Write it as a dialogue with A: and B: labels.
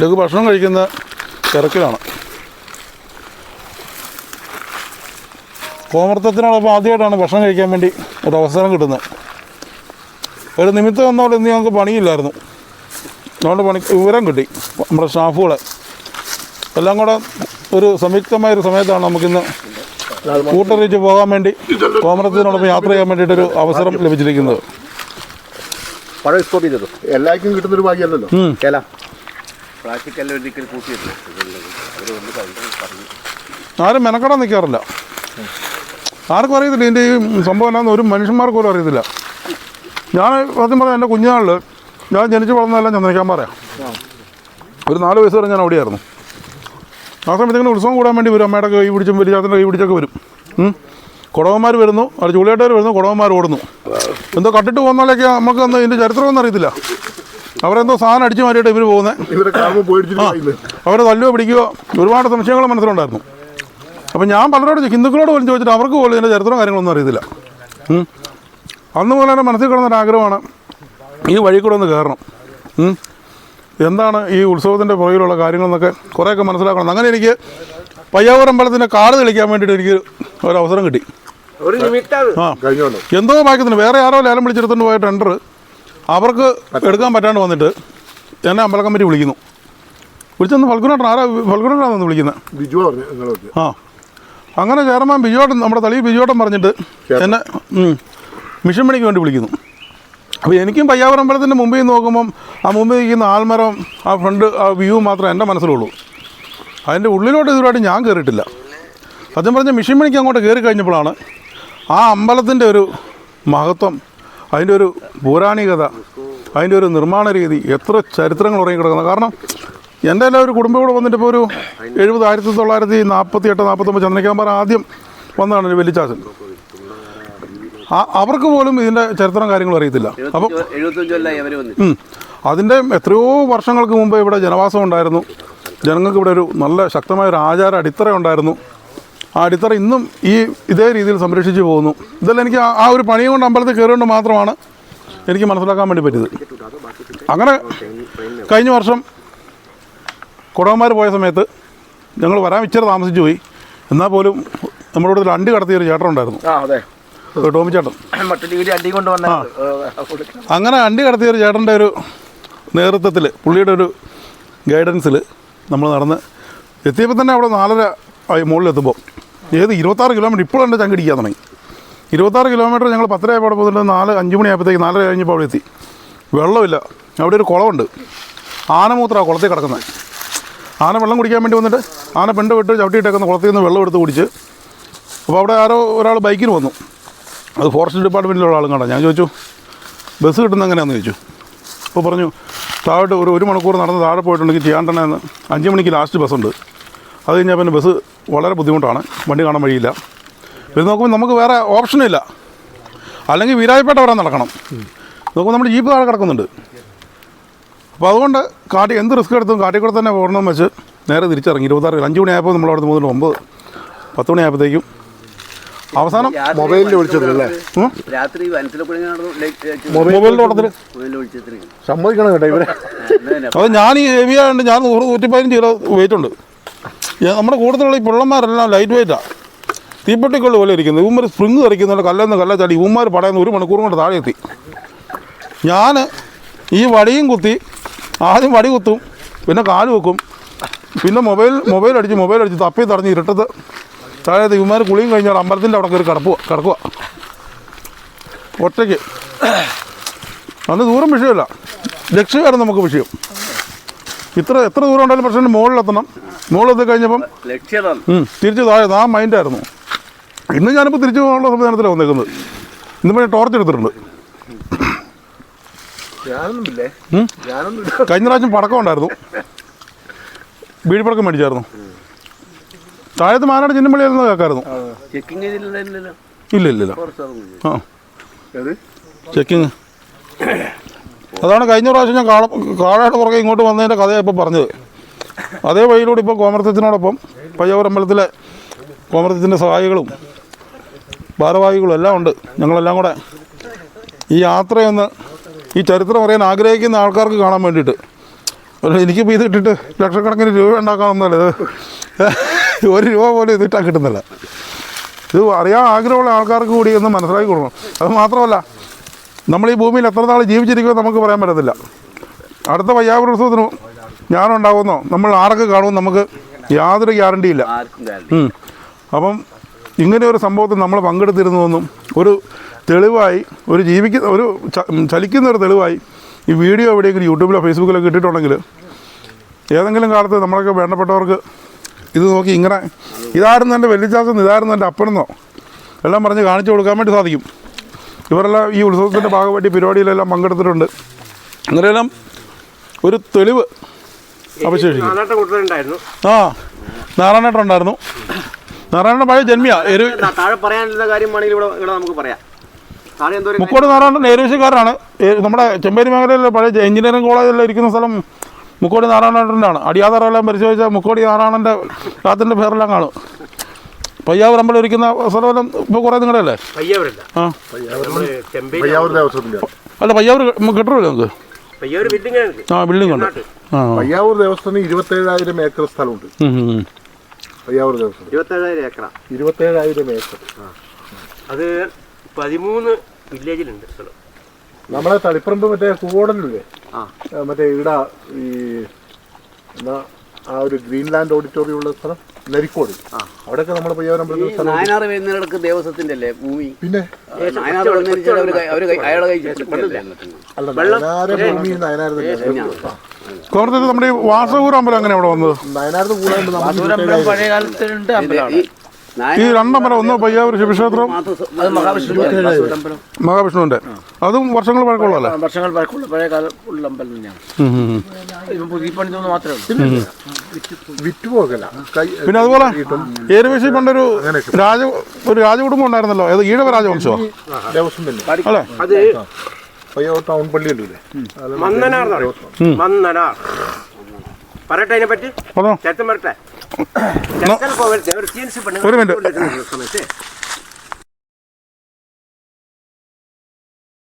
A: ലഘു ഭക്ഷണം കഴിക്കുന്ന തിരക്കിലാണ്. കോമർത്തത്തിനോടൊപ്പം ആദ്യമായിട്ടാണ് ഭക്ഷണം കഴിക്കാൻ വേണ്ടി ഒരു അവസരം കിട്ടുന്നത്. ഒരു നിമിത്തം വന്നോടെ ഇന്ന് ഞങ്ങൾക്ക് പണിയില്ലായിരുന്നു. അതുകൊണ്ട് പണി വിവരം കിട്ടി. നമ്മുടെ സ്റ്റാഫുകളെ. എല്ലാം കൂടെ ഒരു സംയുക്തമായൊരു സമയത്താണ് നമുക്കിന്ന് കൂട്ടറിയിച്ച് പോകാൻ വേണ്ടി കോമർത്തത്തിനോടൊപ്പം യാത്ര ചെയ്യാൻ വേണ്ടിയിട്ടൊരു അവസരം ലഭിച്ചിരിക്കുന്നത്.
B: എല്ലാവർക്കും കിട്ടുന്നൊരു ഭാഗ്യമല്ലല്ലോ.
C: പറഞ്ഞു.
A: ആരും മെനക്കെടാൻ നിൽക്കാറില്ല ആർക്കും അറിയത്തില്ല ഇതിന്റെ ഈ സംഭവം എന്നാന്ന് ഒരു മനുഷ്യന്മാർക്ക് പോലും അറിയത്തില്ല. ഞാൻ സത്യം പറയാം എന്റെ കുഞ്ഞുനാളിൽ ഞാൻ ജനിച്ച് വളർന്നതെല്ലാം ചന്ദ്രനിക്കാൻ പറയാം. ഒരു നാല് വയസ്സ് വരെ ഞാൻ അവിടെയായിരുന്നു. ആ സമയത്ത് ഇങ്ങനെ ഉത്സവം കൂടാൻ വേണ്ടി വരും. അമ്മയുടെ കൈ പിടിച്ചും വലിയാത്തിന്റെ കൈ പിടിച്ചൊക്കെ വരും. കുടവന്മാർ വരുന്നു. അത് ചൂളിയാട്ടവർ വരുന്നു. കുടവന്മാർ ഓടുന്നു. എന്തോ കട്ടിട്ട് പോകുന്നാലൊക്കെ അന്ന് ഇതിന്റെ ചരിത്രമൊന്നും അറിയത്തില്ല. അവരെന്തോ സാധനം അടിച്ചു മാറിയിട്ട് ഇവർ പോകുന്നത് അവരെ തല്ലുവോ പിടിക്കുകയോ ഒരുപാട് സംശയങ്ങൾ മനസ്സിലുണ്ടായിരുന്നു. അപ്പം ഞാൻ പലരോട് ഹിന്ദുക്കളോട് പോലും ചോദിച്ചിട്ട് അവർക്ക് പോലും ഇതിന്റെ ചരിത്രം കാര്യങ്ങളൊന്നും അറിയത്തില്ല. അന്ന് മുതൽ എന്റെ മനസ്സിൽ കിടന്നൊരു ആഗ്രഹമാണ് ഈ വഴി കൂടെ ഒന്ന് കയറണം. എന്താണ് ഈ ഉത്സവത്തിന്റെ പുറകിലുള്ള കാര്യങ്ങളെന്നൊക്കെ കുറേയൊക്കെ മനസ്സിലാക്കണം. അങ്ങനെ എനിക്ക് പയ്യാവൂർ അമ്പലത്തിന്റെ കാട് തെളിക്കാൻ വേണ്ടിയിട്ട് എനിക്ക് ഒരു അവസരം കിട്ടി. ആ. എന്തോ ഭാഗ്യത്തിന് വേറെ ആരോ ലേലം വിളിച്ചെടുത്തുകൊണ്ട് പോയ ടെൻഡർ അവർക്ക് എടുക്കാൻ പറ്റാണ്ട് വന്നിട്ട് എന്നെ അമ്പല കമ്മിറ്റി വിളിക്കുന്നു. വിളിച്ചെന്ന് ഫൽഗുനേട്ടൻ ആരാ? ഫൽഗുനേട്ടനാണെന്ന് വിളിക്കുന്നത്
B: ബിജു
A: ആ. അങ്ങനെ ചെയർമാൻ ബിജുവേട്ടൻ നമ്മുടെ തളി ബിജുവേട്ടൻ പറഞ്ഞിട്ട് എന്നെ മിഷൻ പണിക്ക് വേണ്ടി വിളിക്കുന്നു. അപ്പോൾ എനിക്കും പയ്യാവൂർ അമ്പലത്തിന്റെ മുമ്പിൽ നോക്കുമ്പം ആ മുമ്പിൽ നിൽക്കുന്ന ആൽമരം ആ ഫ്രണ്ട് ആ വ്യൂ മാത്രമേ എന്റെ മനസ്സിലുള്ളൂ. അതിന്റെ ഉള്ളിലോട്ട് ഇതുവരായിട്ട് ഞാൻ കയറിയിട്ടില്ല സത്യം പറഞ്ഞ മിഷൻ പണിക്ക് അങ്ങോട്ട് കയറി കഴിഞ്ഞപ്പോഴാണ് ആ അമ്പലത്തിന്റെ ഒരു മഹത്വം അതിന്റെ ഒരു പൗരാണികത അതിന്റെ ഒരു നിർമ്മാണ രീതി എത്ര ചരിത്രങ്ങൾ ഉറങ്ങി കിടക്കുന്നത് കാരണം എന്റെ എല്ലാം ഒരു കുടുംബം കൂടെ വന്നിട്ട് ഇപ്പോൾ ഒരു എഴുപത് ആയിരത്തി തൊള്ളായിരത്തി നാൽപ്പത്തി എട്ട് നാൽപ്പത്തൊമ്പത് ചന്ദ്രനിക്കാമ്പാറ ആദ്യം വന്നതാണ് ഒരു വെല്ലിച്ചാച്ചൻ അവർക്ക് പോലും ഇതിന്റെ ചരിത്രം കാര്യങ്ങൾ അറിയത്തില്ല. അപ്പം. അതിന്റെ എത്രയോ വർഷങ്ങൾക്ക് മുമ്പ് ഇവിടെ ജനവാസം ഉണ്ടായിരുന്നു. ജനങ്ങൾക്ക് ഇവിടെ ഒരു നല്ല ശക്തമായ ഒരു ആചാര അടിത്തറ ഉണ്ടായിരുന്നു. അടിത്തറ ഇന്നും ഈ ഇതേ രീതിയിൽ സംരക്ഷിച്ചു പോകുന്നു. ഇതെല്ലാം എനിക്ക് ആ- ഒരു പണിയും കൊണ്ട് അമ്പലത്തിൽ കയറിയുകൊണ്ട് മാത്രമാണ് എനിക്ക് മനസ്സിലാക്കാൻ വേണ്ടി പറ്റിയത്. അങ്ങനെ കഴിഞ്ഞ വർഷം കുടവന്മാർ പോയ സമയത്ത് ഞങ്ങൾ വരാൻ ഇച്ചിരി താമസിച്ചു പോയി. എന്നാൽ പോലും നമ്മുടെ ഇവിടെ ഒരു അണ്ടി കടത്തിയ ഒരു ചേട്ടൻ ഉണ്ടായിരുന്നു. ടോമി ചേട്ടൻ. അങ്ങനെ അണ്ടി കടത്തിയ ഒരു ചേട്ടന്റെ ഒരു നേതൃത്വത്തിൽ പുള്ളിയുടെ ഒരു ഗൈഡൻസിൽ നമ്മൾ നടന്ന് എത്തിയപ്പോൾ തന്നെ അവിടെ നാലര മുകളിലെത്തുമ്പോൾ ഏത് ഇരുപത്താറ് കിലോമീറ്റർ? ഇപ്പോഴും എന്റെ ചങ്കടിക്കാൻ തുടങ്ങി. ഇരുപത്താറ് കിലോമീറ്റർ ഞങ്ങൾ പത്തരയായപ്പോൾ പോയിട്ട് നാല് അഞ്ച് മണിയായപ്പോഴത്തേക്ക് നാലര കഴിഞ്ഞപ്പോൾ അവിടെ എത്തി. വെള്ളമില്ല. അവിടെ ഒരു കുളമുണ്ട്. ആനമൂത്ര കുളത്തിൽ കിടക്കുന്നത് ആന വെള്ളം കുടിക്കാൻ വേണ്ടി വന്നിട്ട് ആന പെണ്ട് വിട്ട് ചവിട്ടിയിട്ടേക്കുന്ന കുളത്തിൽ നിന്ന് വെള്ളം എടുത്ത് കുടിച്ച് അപ്പോൾ അവിടെ ആരോ ഒരാൾ ബൈക്കിന് വന്നു. അത് ഫോറസ്റ്റ് ഡിപ്പാർട്ട്മെന്റിലുള്ള ആളും കണ്ട ഞാൻ ചോദിച്ചു ബസ് കിട്ടുന്ന എങ്ങനെയാണെന്ന്? ചോദിച്ചു. അപ്പോൾ പറഞ്ഞു താഴോട്ട് ഒരു ഒരു മണിക്കൂർ നടന്ന് താഴെ പോയിട്ടുണ്ടെങ്കിൽ ചെയ്യാണ്ടെന്ന് അഞ്ച് മണിക്ക് ലാസ്റ്റ് ബസ്സുണ്ട്. അത് കഴിഞ്ഞാൽ പിന്നെ ബസ് വളരെ ബുദ്ധിമുട്ടാണ്. വണ്ടി കാണാൻ വഴിയില്ല. ഇത് നോക്കുമ്പോൾ നമുക്ക് വേറെ ഓപ്ഷനില്ല അല്ലെങ്കിൽ വീരായ്പേട്ട വരാൻ നടക്കണം. നോക്കുമ്പോൾ നമ്മുടെ ജീപ്പ് താഴെ കിടക്കുന്നുണ്ട്. അപ്പോൾ അതുകൊണ്ട് കാട്ടി എന്ത് റിസ്ക് എടുത്തും കാട്ടിക്കൂടെ തന്നെ പോകണം വെച്ച് നേരെ തിരിച്ചിറങ്ങി. ഇരുപത്താറ് അഞ്ച് മണിയായപ്പോൾ നമ്മൾ അവിടെ മുതൽ ഒമ്പത്. പത്ത് മണിയായപ്പോഴത്തേക്കും അവസാനം
B: മൊബൈലിൽ വിളിച്ചതല്ലേ
C: രാത്രി സംഭവിക്കണം
B: സമ്മതിക്കണം കേട്ടോ ഇവരെ.
A: അത് ഞാൻ ഈ ഹെവി ആയതുകൊണ്ട് ഞാൻ നൂറ് നൂറ്റി പതിനഞ്ച് കിലോ വെയിറ്റ് ഉണ്ട്. നമ്മുടെ കൂട്ടത്തിലുള്ള ഈ പിള്ളന്മാരെല്ലാം ലൈറ്റ് വെയിറ്റാണ് തീപ്പെട്ടിക്കൊള്ളു പോലെ ഇരിക്കുന്നത് ഇവന്മാർ സ്പ്രിങ് തെറിക്കുന്നുണ്ട് കല്ലെന്ന് കല്ല ചാടി ഇവന്മാർ പടയുന്ന ഒരു മണിക്കൂർ കൊണ്ട് താഴെ എത്തി ഞാൻ ഈ വടിയും കുത്തി ആദ്യം വടി കുത്തും പിന്നെ കാൽ വെക്കും പിന്നെ മൊബൈൽ മൊബൈൽ അടിച്ച് മൊബൈൽ അടിച്ച് തപ്പി തടഞ്ഞ് ഇരുട്ടത്ത് താഴെ ഇവന്മാർ കുളിയും കഴിഞ്ഞാൽ അമ്പലത്തിന്റെ അവിടെ കയറി കിടക്കുക കിടക്കുക ഒറ്റയ്ക്ക്. അന്ന് ദൂരം വിഷയമല്ല. ലക്ഷ്യമായിരുന്നു നമുക്ക് വിഷയം. ഇത്ര എത്ര ദൂരം ഉണ്ടായാലും പ്രശ്നം മുകളിലെത്തണം. മുകളിലെത്തി കഴിഞ്ഞപ്പം തിരിച്ച് താഴെ ആ മൈൻഡായിരുന്നു ഇന്ന് ഞാനിപ്പോൾ തിരിച്ചു പോകാനുള്ള സംവിധാനത്തിലാണ് വന്നേക്കുന്നത്. ഇന്നിപ്പോൾ ഞാൻ ടോർച്ച് എടുത്തിട്ടുണ്ട്. കഴിഞ്ഞ പ്രാവശ്യം പടക്കം ഉണ്ടായിരുന്നു. ബീഡിപ്പടക്കം മേടിച്ചായിരുന്നു. താഴത്ത് മാനാട് ചിന്നമ്പള്ളിയായിരുന്നു കേൾക്കായിരുന്നു. ഇല്ല ഇല്ല ഇല്ല. ആ. ചെക്കിങ് അതാണ് കഴിഞ്ഞ പ്രാവശ്യം ഞാൻ കാള കാളയുടെ പുറകെ ഇങ്ങോട്ട് വന്നതിന്റെ കഥയാണ് ഇപ്പോൾ പറഞ്ഞത്. അതേ വഴിയിലൂടെ ഇപ്പോൾ കോമർത്തത്തിനോടൊപ്പം പയ്യവരമ്പലത്തിലെ അമ്പലത്തിലെ കോമരത്തത്തിന്റെ സഹായികളും ഭാരവാഹികളും എല്ലാം ഉണ്ട്. ഞങ്ങളെല്ലാം കൂടെ ഈ യാത്രയൊന്ന് ഈ ചരിത്രം അറിയാൻ ആഗ്രഹിക്കുന്ന ആൾക്കാർക്ക് കാണാൻ വേണ്ടിയിട്ട്. അല്ല എനിക്കിപ്പോൾ ഇത് ഇട്ടിട്ട് ലക്ഷക്കണക്കിന് രൂപ ഉണ്ടാക്കാമെന്നല്ല. ഇത് ഒരു രൂപ പോലും ഇതിട്ടാ കിട്ടുന്നില്ല. ഇത് അറിയാൻ ആഗ്രഹമുള്ള ആൾക്കാർക്ക് കൂടി ഒന്ന് മനസ്സിലാക്കി കൊടുക്കണം. അത് മാത്രമല്ല നമ്മൾ ഈ ഭൂമിയിൽ എത്ര നാൾ ജീവിച്ചിരിക്കുമെന്ന് നമുക്ക് പറയാൻ പറ്റത്തില്ല. അടുത്ത വയ്യാവൂർ ഉത്സവത്തിന് ഞാനുണ്ടാകുമെന്നോ നമ്മൾ ആരൊക്കെ കാണുമെന്ന് നമുക്ക് യാതൊരു ഗ്യാരണ്ടിയില്ല
C: ആർക്കും
A: അപ്പം ഇങ്ങനെ ഒരു സംഭവത്തിൽ നമ്മൾ പങ്കെടുത്തിരുന്നുവെന്നും ഒരു തെളിവായി ഒരു ജീവിക്കുന്ന ഒരു ചലിക്കുന്ന ഒരു തെളിവായി ഈ വീഡിയോ എവിടെയെങ്കിലും യൂട്യൂബിലോ ഫേസ്ബുക്കിലോ കിട്ടിയിട്ടുണ്ടെങ്കിൽ ഏതെങ്കിലും കാലത്ത് നമ്മളൊക്കെ വേണ്ടപ്പെട്ടവർക്ക് ഇത് നോക്കി ഇങ്ങനെ ഇതായിരുന്നു എന്റെ വെല്ലിച്ചാസം ഇതായിരുന്നു എന്റെ അപ്പനെന്നോ എല്ലാം പറഞ്ഞ് കാണിച്ചു കൊടുക്കാൻ വേണ്ടി സാധിക്കും. ഇവരെല്ലാം ഈ ഉത്സവത്തിന്റെ ഭാഗമായിട്ട് ഈ പരിപാടിയിലെല്ലാം പങ്കെടുത്തിട്ടുണ്ട്. അങ്ങനെയെല്ലാം ഒരു തെളിവ് അവശേഷിക്കും
D: ആ നാരായണേട്ടൻ
A: ഉണ്ടായിരുന്നു. നാരായണേട്ടുണ്ടായിരുന്നു നാരായണ പഴയ ജന്മിയാ. എരു
D: താഴെ പറയാനുള്ള കാര്യമാണെങ്കിൽ ഇവിടെ ഇവിടെ നമുക്ക് പറയാം.
A: മുക്കോട് നാരായണൻ ഏരുവശക്കാരനാണ്. നമ്മുടെ ചെമ്പേരി മേഖലയിലെ പഴയ എഞ്ചിനീയറിംഗ് കോളേജിൽ ഇരിക്കുന്ന സ്ഥലം മുക്കോടി നാരായണേട്ടന്റെ ആണ്. അടിയാതറെല്ലാം പരിശോധിച്ചാൽ മുക്കോടി നാരായണന്റെ കാത്തിന്റെ പേരെല്ലാം കാണും. പയ്യാവൂർ അമ്പലം ഇരിക്കുന്ന സ്ഥലമെല്ലാം ഇപ്പോൾ കുറേ നിങ്ങളുടെ അല്ലേ? ആ. അല്ല പയ്യാവൂർ കിട്ടുമല്ലോ നമുക്ക്? ആ ബിൽഡിംഗ് ഉണ്ട്. ആ.
B: പയ്യാവൂർ ദേവസ്വത്തിന് ഇരുപത്തേഴായിരം ഏക്കർ സ്ഥലമുണ്ട്. പയ്യാവൂർ ദേവസ്വം
D: ഇരുപത്തേഴായിരം ഏക്കറ.
B: ഇരുപത്തേഴായിരം ഏക്കർ.
D: അത് പതിമൂന്ന് വില്ലേജിലുണ്ട് സ്ഥലം.
B: നമ്മളെ തളിപ്പറമ്പ് മറ്റേ.
D: ആ,
B: മറ്റേ ഇവിടെ ഈ എന്നാ ആ ഒരു ഗ്രീൻലാൻഡ് ഓഡിറ്റോറിയം ഉള്ള സ്ഥലം നരിക്കോട്. അവിടെയൊക്കെ നമ്മുടെ പയ്യാവൂർ അമ്പലത്തിൽ സ്ഥലം.
C: നായനാർ വരുന്നവർക്ക് ദേവസ്വത്തിന്റെ അല്ലേ ഭൂമി.
B: പിന്നെ അല്ല ഭൂമി
A: നമ്മുടെ വാസവൂർ അമ്പലം അങ്ങനെ അവിടെ വന്നത്?
B: നയനാറ് കൂടാണ്ട് നമ്മൾ
E: പഴയ കാലത്തുണ്ട്
C: ഈ
A: രണ്ടമ്പലം ഒന്ന് പയ്യാവൂർ ശിവക്ഷേത്രം
E: അത് മഹാവിഷ്ണു അമ്പലം
A: മഹാവിഷ്ണുവിന്റെ. അതും വർഷങ്ങൾ പഴക്കമുള്ളതല്ലേ?
E: വർഷങ്ങൾ പഴക്കമുള്ള പഴയ കാലമുള്ള അമ്പലം തന്നെയാണ്. പുതിയ പണിതൊന്നും മാത്രമേ ഉള്ളൂ.
B: വിറ്റുപോകല
A: പിന്നെ അതുപോലെ ഏരുവശി പണ്ടൊരു രാജ ഒരു രാജകുടുംബം ഉണ്ടായിരുന്നല്ലോ. ഏത് ഈഴവ
B: രാജവംശോ?
A: അല്ലേ?
D: അത്
B: ടൗൺ
D: എന്ന് പറയും. മന്നനാർ. പറയട്ടെ അതിനെ പറ്റി
A: ചേട്ടൻ
D: ചരിത്രം
A: ഒരു മിനിറ്റ്.